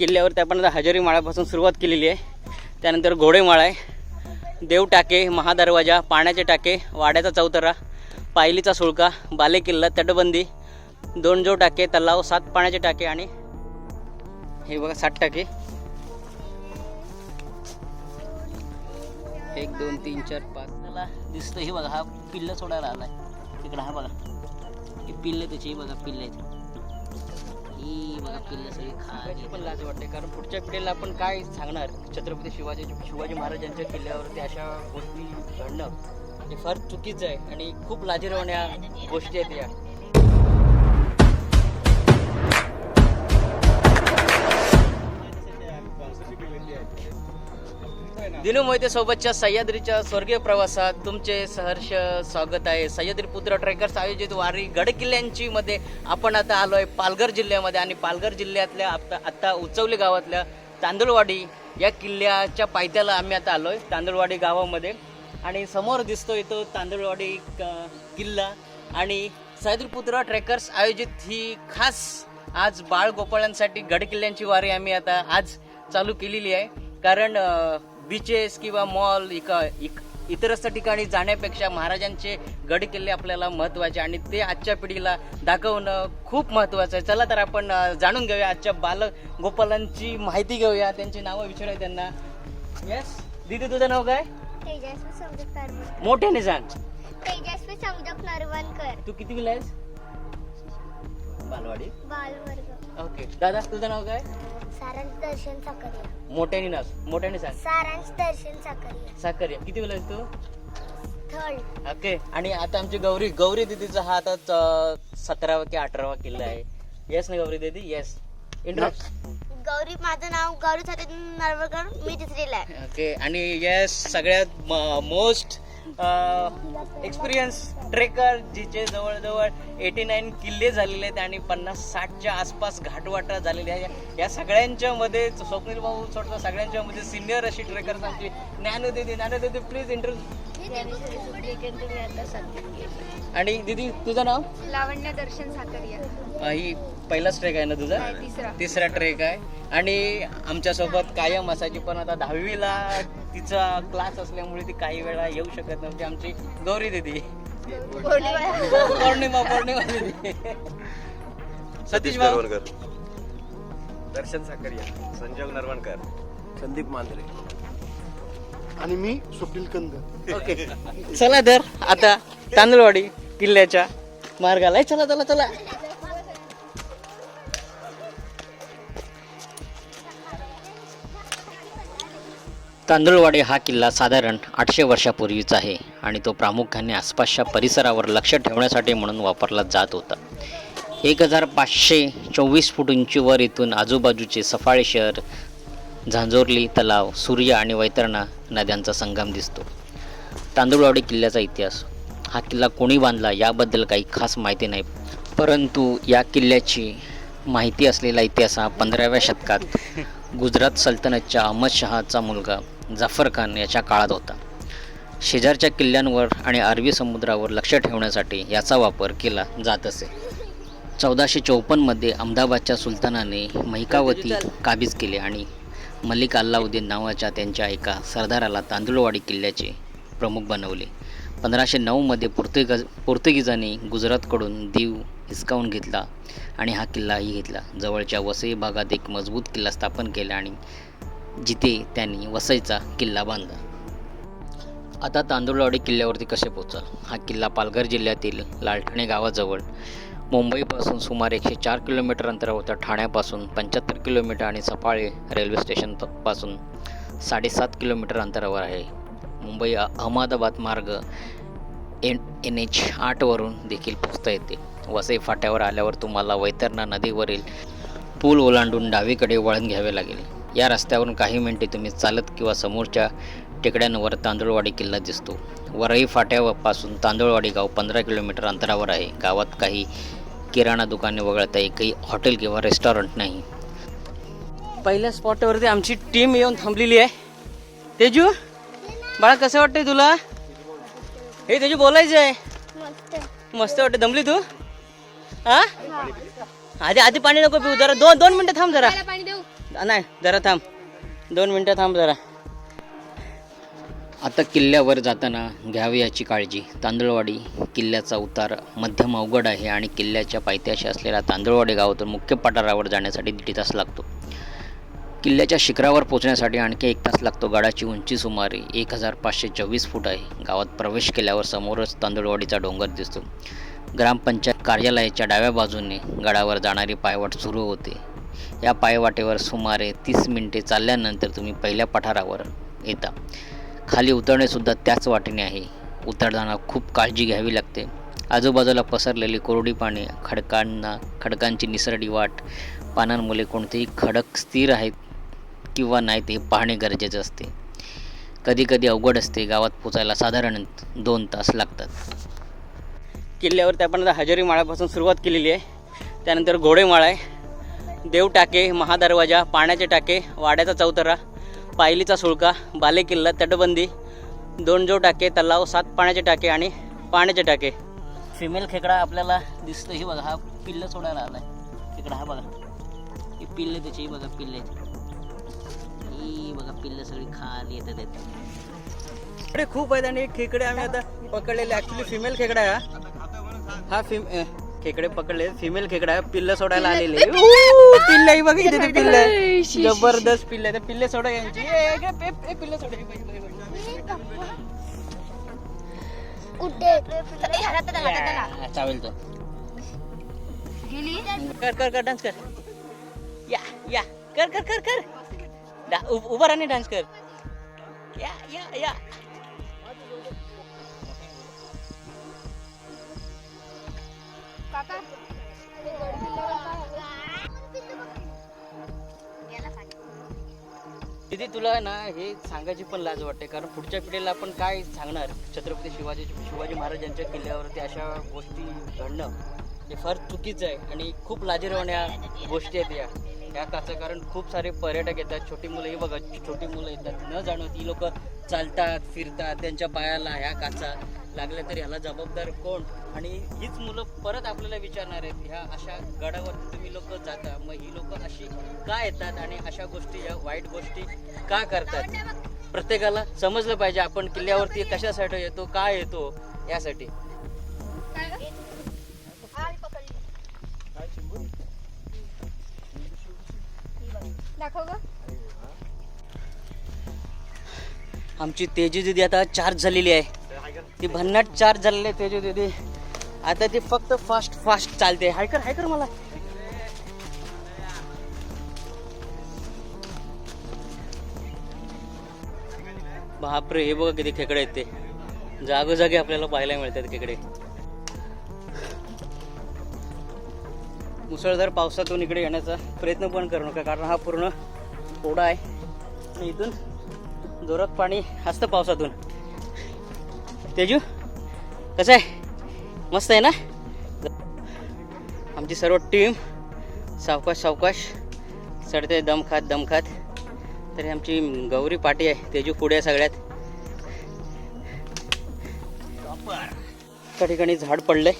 किल्ल्यावरती आपण आता हजेरी माळ्यापासून सुरुवात केलेली आहे. त्यानंतर घोडेमाळा आहे. देव टाके महादरवाजा पाण्याचे टाके वाड्याचा चौतरा पायलीचा सुळका बाले किल्ला तटबंदी दोन जो टाके तलाव सात पाण्याचे टाके आणि हे बघा सात टाके. एक दोन तीन चार पाच. त्याला दिसतं हे बघा हा पिल्ल सोडायला आलाय. तिकडं हा बघा. हे पिल्ल त्याची हे बघा पिल्ल ही बघा पिल्ल सगळी खायची पण लाज वाटते कारण पुढच्या पिढीला आपण काय सांगणार? छत्रपती शिवाजी शिवाजी महाराजांच्या किल्ल्यावरती अशा गोष्टी घडणं हे फार चुकीचं आहे आणि खूप लाजिरवण्या गोष्टी आहेत या. दिनू मोहिते सोबतच्या सह्याद्रीच्या स्वर्गीय प्रवासात तुमचे सहर्ष स्वागत आहे. सह्याद्री पुत्र ट्रेकर्स आयोजित वारी गड किल्ल्यांची मध्ये आपण आता आलोय पालघर जिल्ह्यामध्ये आणि पालघर जिल्ह्यातल्या आता आत्ता उचवली गावातल्या तांदूळवाडी या किल्ल्याच्या पायथ्याला आम्ही आता आलोय तांदूळवाडी गावामध्ये. आणि समोर दिसतोय तो तांदूळवाडी किल्ला. आणि सह्याद्री पुत्र ट्रेकर्स आयोजित ही खास आज बाळ गोपाळांसाठी गड किल्ल्यांची वारी आम्ही आता आज चालू केलेली आहे. कारण बीचेस किंवा मॉल इक इक इतरस्थ ठिकाणी जाण्यापेक्षा महाराजांचे गड किल्ले आपल्याला महत्त्वाचे आणि ते आजच्या पिढीला दाखवणं खूप महत्त्वाचं आहे. चला तर आपण जाणून घेऊया आजच्या बाल गोपालांची माहिती घेऊया. त्यांची नावं विचारूया त्यांना. येस दीदी तुझं नाव काय? मोठ्याने सांग. तेजस्वी समजक नरवणकर. तू किती आहेस? बालवाडी. बालवर्ग. ओके. दादा तुझं नाव काय? सारांश दर्शन साकरिया. मोठ्याने नाव मोठ्याने सांग. सारांश दर्शन साकरिया. साखर किती वेळा तू थर्ड. ओके. आणि आता आमची गौरी गौरी दिदीचा हा आता सतरावा की अठरावा किल्ला आहे. येस ना गौरी दिदी? येस इंटरेस्ट गौरी माझं नाव गौरी सत्य नरवणकर मी तिसरीला आहे. ओके. आणि येस सगळ्यात मोस्ट एक्सपिरियन्स ट्रेकर जिचे जवळजवळ एटी नाईन किल्ले झालेले आहेत आणि पन्नास साठच्या आसपास घाटवाटा झालेले आहे या सगळ्यांच्या मध्ये स्वप्नील भाऊ सोडतो सगळ्यांच्या मध्ये सिनियर अशी ट्रेकर आमची ज्ञानो दिदी ज्ञानो दिदी प्लीज इंटरेस्ट आणि दिदी तुझं नाव? लावण्य दर्शन साकरिया. अं, ही पहिलाच ट्रेक आहे ना तुझा? तिसरा. तिसरा ट्रेक आहे. आणि आमच्यासोबत कायम असायची पण आता दहावीला तिचा क्लास असल्यामुळे ती काही वेळा येऊ शकत नव्हती. आमची गौरी दिदी. पौर्णिमा पौर्णिमा दिदी. सतीश भाऊ. नरवणकर. दर्शन साकरिया संजोग नरवणकर. संदीप मांजरे. आणि मी स्वप्नील कंद. ओके चला तर आता तांदूळवाडी किल्ल्याच्या मार्गाला. चला चला चला. तांदूळवाडी हा किल्ला साधारण आठशे वर्षापूर्वीचा आहे आणि तो प्रामुख्याने आसपासच्या परिसरावर लक्ष ठेवण्यासाठी म्हणून वापरला जात होता. एक हजार पाचशे चोवीस फूट उंचीवर इथून आजूबाजूचे सफाळे शहर झांजोरली तलाव सूर्य आणि वैतरणा नद्यांचा संगम दिसतो. तांदूळवाडी किल्ल्याचा इतिहास. हा किल्ला कोणी बांधला याबद्दल काही खास माहिती नाही परंतु या किल्ल्याची माहिती असलेला इतिहास हा पंधराव्या शतकात गुजरात सल्तनतच्या अहमद शहाचा मुलगा जाफर खान याच्या काळात होता. शेजारच्या किल्ल्यांवर आणि अरबी समुद्रावर लक्ष ठेवण्यासाठी याचा वापर केला जात असे. चौदाशे चौपन्नमध्ये अहमदाबादच्या सुलतानाने महिकावती काबीज केले आणि मलिक अल्लाउद्दीन नावाच्या त्यांच्या एका सरदाराला तांदूळवाडी किल्ल्याचे प्रमुख बनवले. पंधराशे नऊमध्ये पोर्तुगज पोर्तुगीजांनी गुजरातकडून दीव हिसकावून घेतला आणि हा किल्लाही घेतला. जवळच्या वसई भागात एक मजबूत किल्ला स्थापन केला आणि जिथे त्यांनी वसईचा किल्ला बांधला. आता तांदूळवाडी किल्ल्यावरती कसे पोचाल हा किल्ला पालघर जिल्ह्यातील लालठाणे गावाजवळ. मुंबईपासून सुमारे एकशे चार किलोमीटर अंतरावर तर ठाण्यापासून पंच्याहत्तर किलोमीटर आणि सफाळे रेल्वे स्टेशनपासून साडेसात किलोमीटर अंतरावर आहे. मुंबई अहमदाबाद मार्ग एन एन एच आठवरून देखील पोचता येते. वसई फाट्यावर आल्यावर तुम्हाला वैतरणा नदीवरील पूल ओलांडून डावीकडे वळण घ्यावे लागेल. या रस्त्यावरून काही मिनिटे तुम्ही चालत किंवा समोरच्या टेकड्यांवर तांदूळवाडी किल्ला दिसतो. वरई फाट्यापासून तांदूळवाडी गाव पंधरा किलोमीटर अंतरावर आहे. गावात काही किराणा दुकाने वगळता एकही हॉटेल किंवा रेस्टॉरंट नाही. पहिल्या स्पॉटवरती आमची टीम येऊन थांबलेली आहे. तेजू बाळा कसं वाटतंय तुला? हे तेजू बोलायचं आहे. मस्त. मस्त वाटतं दमली तू? हा? आधी आधी पाणी नको पिऊ जरा दोन दोन मिनिटं थांब जरा. पाणी देऊ. नाही जरा थांब. दोन मिनटं थांब जरा. आता किल्ल्यावर जाताना घ्यावी याची काळजी. तांदळवाडी किल्ल्याचा उतार मध्यम अवघड आहे आणि किल्ल्याच्या पायथ्याशी असलेल्या तांदळवाडी गावातून मुख्य पठारावर जाण्यासाठी दीड तास लागतो. किल्ल्याच्या शिखरावर पोहोचण्यासाठी आणखी एक तास लागतो. गडाची उंची सुमारे एक हजार पाचशे चोवीस फूट आहे. गावात प्रवेश केल्यावर समोरच तांदळवाडीचा डोंगर दिसतो. ग्रामपंचायत कार्यालयाच्या डाव्या बाजूने गडावर जाणारी पायवाट सुरू होते. या पायवाटेवर सुमारे तीस मिनिटे चालल्यानंतर तुम्ही पहिल्या पठारावर येता. खाली उतरणेसुद्धा त्याच वाटेने आहे. उतरताना खूप काळजी घ्यावी लागते. आजूबाजूला पसरलेली कोरडी पाने खडकांना खडकांची निसरडी वाट पानांमुळे कोणतेही खडक स्थिर आहेत किंवा नाहीत हे पाहणे गरजेचे असते. कधीकधी अवघड असते. गावात पोचायला साधारण दोन तास लागतात. किल्ल्यावरती आपण हजेरी माळ्यापासून सुरुवात केलेली आहे. त्यानंतर घोडेमाळा आहे. देव टाके महादरवाजा पाण्याचे टाके वाड्याचा चौतरा पायलीचा सुळका बालेकिल्ला तटबंदी दोन जो टाके तलाव सात पाण्याचे टाके आणि पाण्याचे टाके. फिमेल खेकडा आपल्याला दिसतो ही बघा हा पिल्ल सोडायला आलाय. खेकडा हा बघा. ही पिल्ले त्याची बघा पिल्ले ही बघा पिल्ल सगळी खाली येतात खेकडे खूप आहेत आणि खेकडे आम्ही आता पकडलेले. ऍक्च्युली फिमेल खेकडा आहे हा. हा फिम खेकडे पकडले फिमेल खेकडा आहे पिल्ल सोडायला आलेले. पिल्ल बघा इथे पिल्ल जबरदस्त पिल्ल आहे. पिल्ले सोडा यांची. ए, ए, ए, ए, पिल्लं सोडा. बघ, बघ, बघ. उड्डे हातात आला, हातात आला. चालेल तो. गेली? कर कर कर डान्स कर. या या कर कर कर कर. डा- उ- उभा राहणे डान्स कर. या या या काका. दीदी तुला ना हे सांगायची पण लाज वाटते कारण पुढच्या पिढीला आपण काय सांगणार? छत्रपती शिवाजी शिवाजी महाराजांच्या किल्ल्यावरती अशा गोष्टी घडणं हे फार चुकीचं आहे आणि खूप लाजिरवण्या गोष्टी आहेत या. या काचं कारण खूप सारे पर्यटक येतात छोटी मुलं ही बघा छोटी मुलं येतात. न जाणं ती लोक चालतात फिरतात त्यांच्या पायाला ह्या काचा. लागल्या तरी ह्याला जबाबदार कोण? आणि हीच मुलं परत आपल्याला विचारणार आहेत ह्या अशा गडावरती तुम्ही लोक जाता मग ही लोक अशी का येतात आणि अशा गोष्टी या वाईट गोष्टी का करतात? प्रत्येकाला समजलं पाहिजे आपण किल्ल्यावरती कशासाठी येतो का येतो यासाठी. आमची तेजू दिदी आता चार्ज झालेली आहे. ती भन्नाट चार्ज झालेली आहे तेजू दिदी आता ती फक्त फास्ट फास्ट चालते. हायकर हायकर मला. बापरे हे बघा किती खेकडे आहेत ते. जागोजागी आपल्याला पाहायला मिळतात खेकडे. मुसळधार पावसातून इकडे येण्याचा प्रयत्न पण करू नका कारण हा पूर्ण ओढा आहे. आणि इथून जोरात पाणी असतं पावसातून. तेजू कसं आहे? मस्त आहे ना? आमची सर्व टीम सावकाश सावकाश चढते दम खात दम खात. तरी आमची गौरी पाटी आहे. तेजू पुढे आहे सगळ्यात. त्या ठिकाणी झाड पडलंय.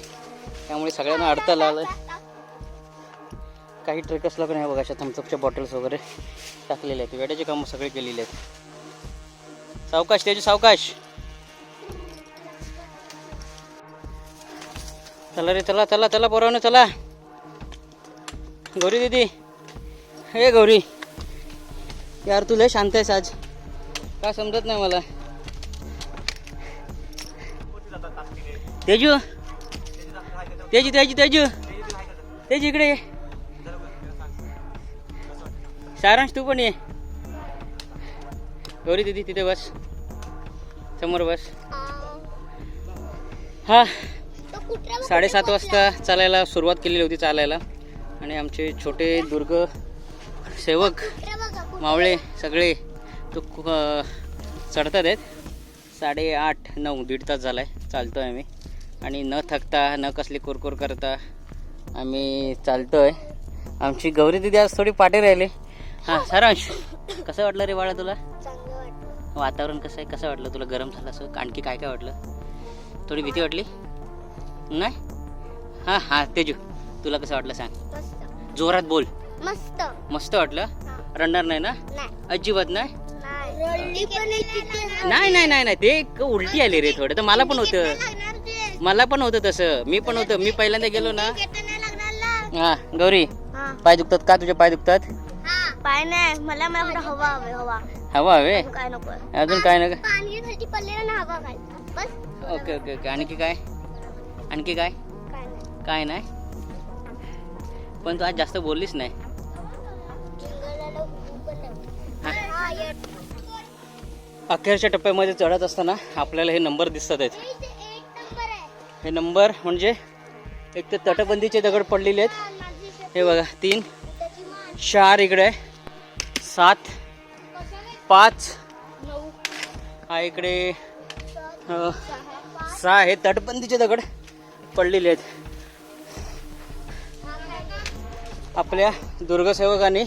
त्यामुळे सगळ्यांना अडथळा आलाय. काही ट्रेकर्स पण नाही बघा अशा थम्सअपच्या बॉटल्स वगैरे टाकलेले आहेत. वेड्याची कामं सगळे केलेले आहेत. सावकाश तेजू सावकाश. चला रे चला चला चला पोरावनं चला. गौरी दीदी. हे गौरी. यार तू लय शांत आहेस आज. काय समजत नाही मला? तेजू. तेजू तेजू तेजू. तेजू इकडे ये. सारांश तू पण ये. गौरी दीदी तिथे बस. समोर बस. हा. साडेसात वाजता चालायला सुरुवात केलेली होती चालायला. आणि आमचे छोटे दुर्ग सेवक मावळे सगळे तो चढतात आहेत. साडेआठ नऊ दीड तास झाला आहे चालतो आहे आम्ही. आणि न थकता न कसली कुरकुर करता आम्ही चालतो आहे आमची गौरी दिदी आज थोडी पाठी राहिली. हां सारांश कसं वाटलं रे बाळा तुला? वातावरण कसं आहे? कसं वाटलं तुला? गरम झालं असं? आणखी काय काय वाटलं? थोडी भीती वाटली? नाही? हां हां तेजू तुला कसं वाटलं सांग. मस्त. जोरात बोल. मस्त. मस्त वाटलं. रडणार नाही ना? नाही. अजिबात नाही? रडली पण तिथे. नाही नाही नाही नाही. ते एक उलटी आली रे थोडं. तर मला पण होतं. लागणार ते. मला पण होतं तसं. मी पण होतं. मी पहिल्यांदा गेलो ना. लागणार हा गौरी हा. पाय दुखतात का तुझे पाय दुखतात? पाय नाही. मला मला हवा हवे हवा. हवा हवे? काय नको. अजून काय नका? पाणी खाली पडलेलं ना हवा काय बस. Okay okay okay. आणखी काय? आणखी काय? काय नाही. पण तू आज जास्त बोललीस नाही. अखेरच्या टप्प्यामध्ये चढत असताना आपल्याला हे नंबर दिसतात आहेत. हे नंबर म्हणजे एक तर तटबंदीचे दगड पडलेले आहेत. हे बघा तीन चार इकडे सात पाच. हा इकडे सहा हे तटबंदीचे दगड. पडलेले आहेत. आपल्या दुर्गसेवकांनी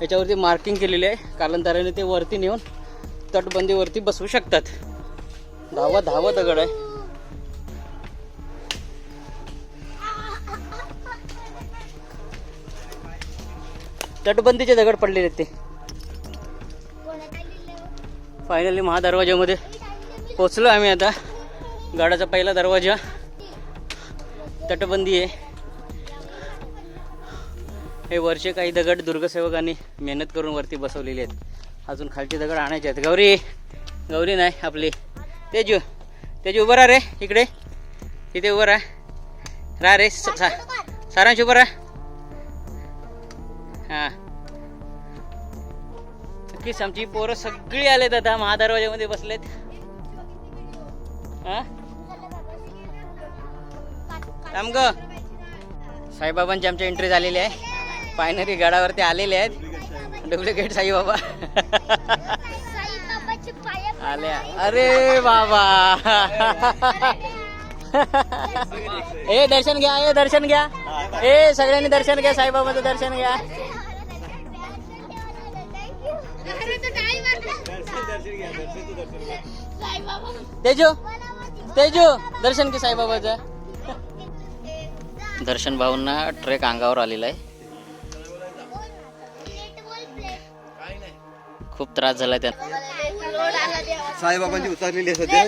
याच्यावरती मार्किंग केलेली आहे. कालांतराने ते वरती नेऊन तटबंदीवरती बसवू शकतात. धावा धावा दगड आहे तटबंदीचे दगड पडलेले आहेत ते. फायनली महादरवाज्यामध्ये पोचलो आम्ही आता. गडाचा पहिला दरवाजा. तटबंदी आहे. हे वरचे काही दगड दुर्गसेवकांनी मेहनत करून वरती बसवलेले आहेत. अजून खालचे दगड आणायचे आहेत. गौरी गौरी नाही आपली. तेजू तेजू उभं राहा रे इकडे. इथे उभं राहा. राहा रे स- सा- सारांश उभं राहा. हां. नक्कीच आमची पोरं सगळी आलेत आता महादरवाज्यामध्ये बसलेत. हा? थांब ग साईबाबांची आमची एंट्री झालेली आहे. फायनली गडावरती आलेले आहेत. डुप्लिकेट साईबाबा. आल्या. अरे बाबा. ए दर्शन घ्या ए दर्शन घ्या. ए सगळ्यांनी दर्शन घ्या साईबाबाचं दर्शन घ्या. तेजू तेजू दर्शन घे साईबाबाचं. दर्शन भाऊंना ट्रेक अंगावर आलेला आहे. खूप त्रास झाला त्यांना. साईबाबांची उतरलेली आहे सध्या.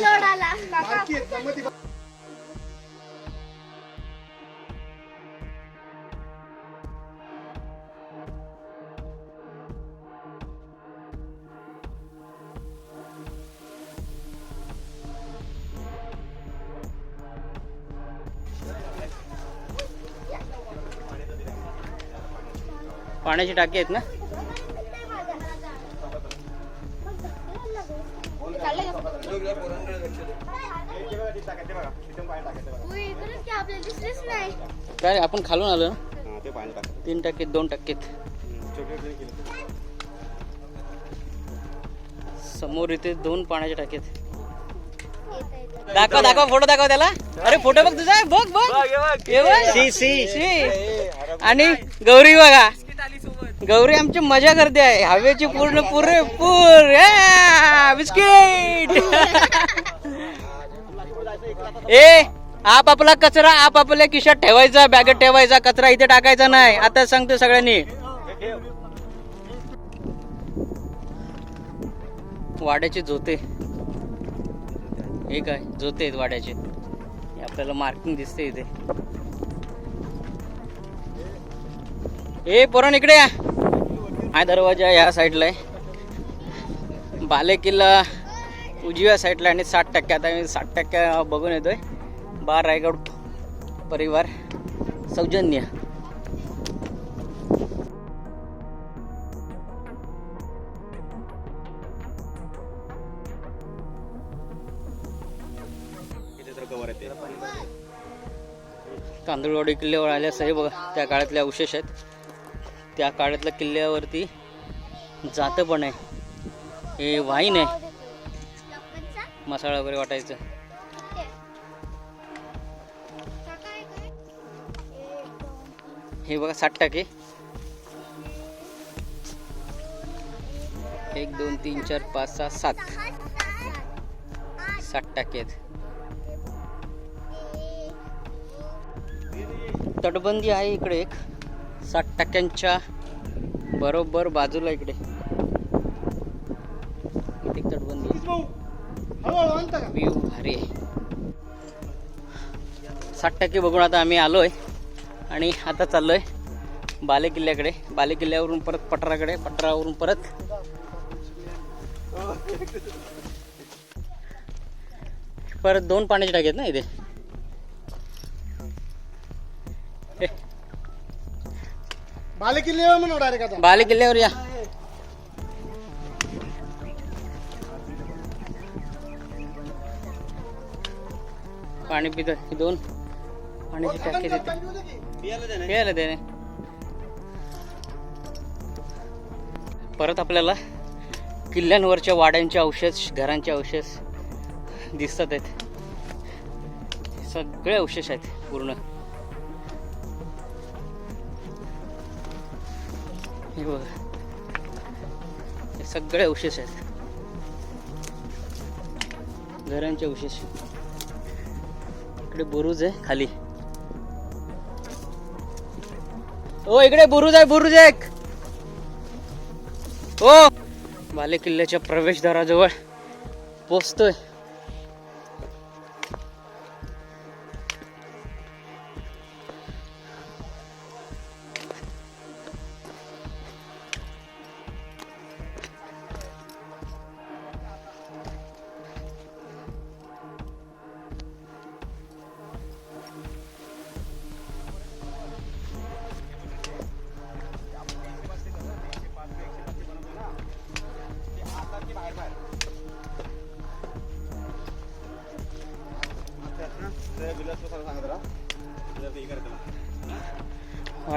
पाण्याची टाकी आहेत ना? काय आपण खालून आलो ना? तीन टाकीत दोन केले समोर इथे दोन पाण्याच्या टाकीत. दाखव दाखव फोटो दाखव त्याला. अरे फोटो बघ तुझा. बघ बघ. शी शी शी आणि गौरी बघा. गौरी आमची मजा करते. आहे हवेची पूर्ण पुरे पूर. बिस्किट. ए आप आपला कचरा आप आपल्या किशात ठेवायचा बॅगेत ठेवायचा कचरा इथे टाकायचा नाही. आता सांगतो सगळ्यांनी. वाड्याचे जोते. हे काय? जोते आहेत वाड्याचे. आपल्याला मार्किंग दिसते इथे. ए पोरण इकडे या. हा दरवाजा या साईडला आहे. बाले किल्ला उजव्या साईडला आणि साठ टक्के आता मी साठ टक्के बघून येतोय. बार रायगड परिवार सौजन्य. तांदूळवाडी किल्ल्यावर आल्यास हे बघा त्या काळातले अवशेष आहेत. त्या काळातल्या किल्ल्यावरती जातं पण आहे. हे वाईन आहे. मसाला वगैरे वाटायचं. हे बघा साठ टाके. एक दोन तीन चार पाच सहा सात. सात टाके आहेत. तटबंदी आहे इकडे एक. साठ टक्क्यांच्या बरोबर बाजूला इकडे. किती तटबंदी आहे. व्ह्यू भारी आहे. साठ टक्के बघून आता आम्ही आलोय आणि आता चाललोय बाले किल्ल्याकडे बाले किल्ल्यावरून परत पटराकडे पटरावरून परत. परत दोन पाण्याचे टाके आहेत ना इथे? बाले किल्ले म्हणून डायरेक्ट आता बाले किल्ल्यावर या पाणी पित हे दोन पाण्याचे टाके देते प्यायला त्याने परत आपल्याला किल्ल्यांवरच्या वाड्यांचे अवशेष घरांचे अवशेष दिसतात आहेत सगळे अवशेष आहेत पूर्ण हे बघा सगळे अवशेष आहेत. घरांचे अवशेष इकडे बुरुज आहे खाली. ओ इकडे बुरुज आहे बुरुज आहे एक. ओ बाले किल्ल्याच्या प्रवेशद्वाराजवळ पोचतोय.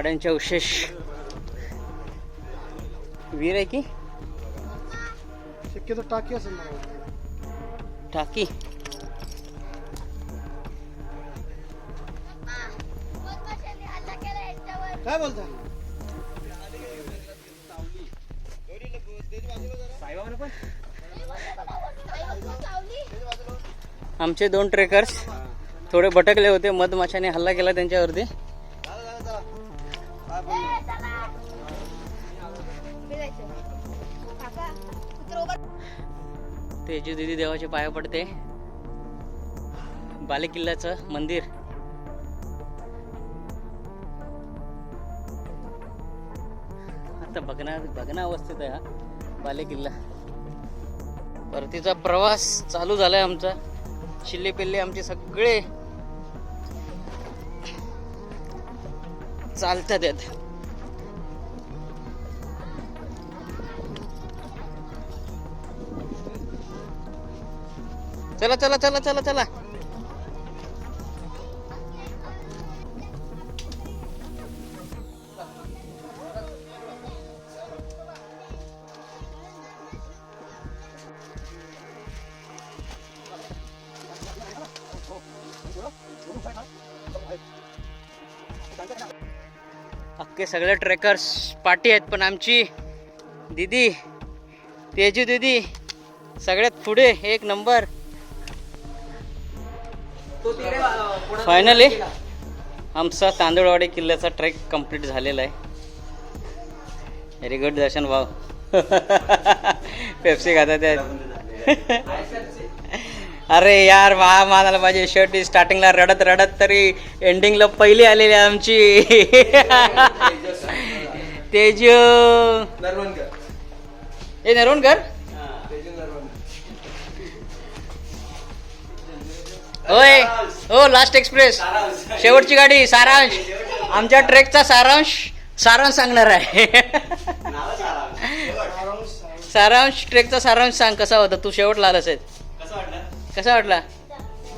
वाड्यांचे अवशेष वीर आहे की? शक्यतो टाकी असेल. टाकी? काय बोलता? आमचे दोन ट्रेकर्स थोडे भटकले होते मधमाशाने हल्ला केला त्यांच्यावरती. तेजू दिदी देवाचे पाया पडते. बालेकिल्ल्याचं मंदिर. आता बघणार बघण्या अवस्थेत आहे हा बालेकिल्ला. परतीचा प्रवास चालू झालाय आमचा. शिल्ले पिल्ले आमचे सगळे चालतात आहेत. चला चला चला चला चला. अख्खे सगळे ट्रेकर्स पार्टी आहेत पण आमची दीदी तेजू दीदी सगळ्यात पुढे एक नंबर फायनली आमचा तांदूळवाडी किल्ल्याचा ट्रेक कंप्लीट झालेला आहे. व्हेरी गुड दर्शन भाऊ. पेप्सी खातात अरे यार वा मानाला माझी शर्ट स्टार्टिंगला रडत रडत तरी एंडिंगला पहिली आलेली आमची. तेजू. ए नरवणकर? होय हो लास्ट एक्सप्रेस शेवटची गाडी सारांश. आमच्या ट्रेकचा सारांश सारांश सांगणार आहे. सारांश ट्रेकचा सारांश सांग कसा होता? तू शेवटला आलास आहे. कसा वाटला?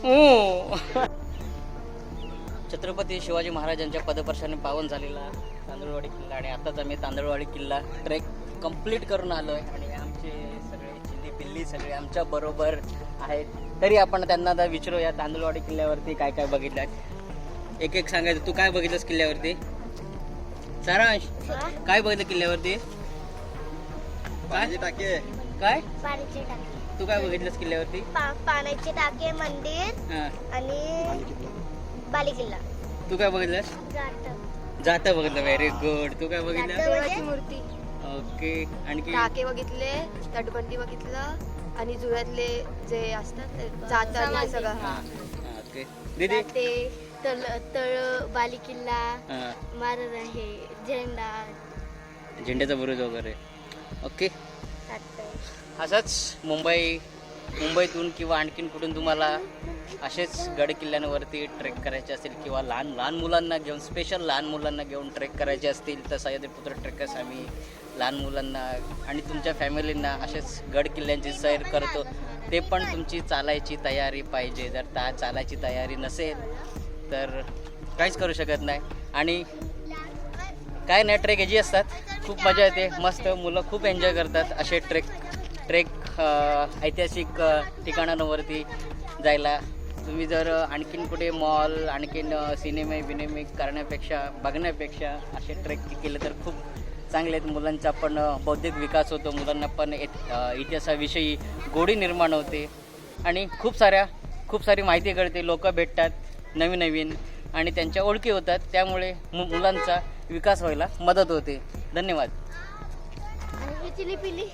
ऊ. छत्रपती शिवाजी महाराजांच्या पदपर्शाने पावन झालेला तांदूळवाडी किल्ला आणि आताच आम्ही तांदूळवाडी किल्ला ट्रेक कंप्लीट करून आलोय आणि आमचे पिल्ली सगळे आमच्या बरोबर आहेत. तरी आपण त्यांना आता विचारू या तांदूळवाडी किल्ल्यावरती काय काय बघितलं एक एक सांगायचं तू काय बघितलंस किल्ल्यावरती? सारांश काय बघितलं किल्ल्यावरती? काय टाके. काय? पाण्याचे टाके. तू काय बघितलंस किल्ल्यावरती? पाण्याचे टाके मंदिर हा. आणि बालेकिल्ला. तू काय बघितलंस? जात जाता बघितलं व्हेरी गुड तू काय बघितलं? देवाची मूर्ती. ओके आणखी टाके बघितले तटबंदी बघितलं आणि जुळ्यातले जे असतात ते जात आणि हे सगळं. हां. ओके. दीदी? ते तळ तळ बाली किल्ला हां. आहे झेंडा. झेंड्याचा बुरुज वगैरे. ओके. असंच मुंबई मुंबईतून किंवा आणखीन कुठून तुम्हाला असेच गड किल्ल्यांवरती ट्रेक करायचे असतील किंवा लहान लहान मुलांना घेऊन स्पेशल लहान मुलांना घेऊन ट्रेक करायचे असतील तर सह्याद्रीपुत्र ट्रेकर्स आम्ही लहान मुलांना आणि तुमच्या फॅमिलींना असेच गड किल्ल्यांची सैर करतो. ते पण तुमची चालायची तयारी पाहिजे. जर ता चालायची तयारी नसेल तर काहीच करू शकत नाही. आणि काय नाही ट्रेक ह्याची असतात. खूप मजा येते. मस्त मुलं खूप एन्जॉय करतात असे ट्रेक ट्रेक ऐतिहासिक ठिकाणांवरती जायला. तुम्ही जर आणखीन कुठे मॉल आणखीन सिनेमे बिनेमे करण्यापेक्षा बघण्यापेक्षा असे ट्रेक केले तर खूप चांगले आहेत. मुलांचा पण बौद्धिक विकास होतो. मुलांना पण इतिहासाविषयी गोडी निर्माण होते. आणि खूप साऱ्या खूप सारी माहिती कळते. लोक भेटतात नवीन नवीन आणि त्यांच्या ओळखी होतात. त्यामुळे मु मुलांचा विकास व्हायला मदत होते. धन्यवाद. चिली पिली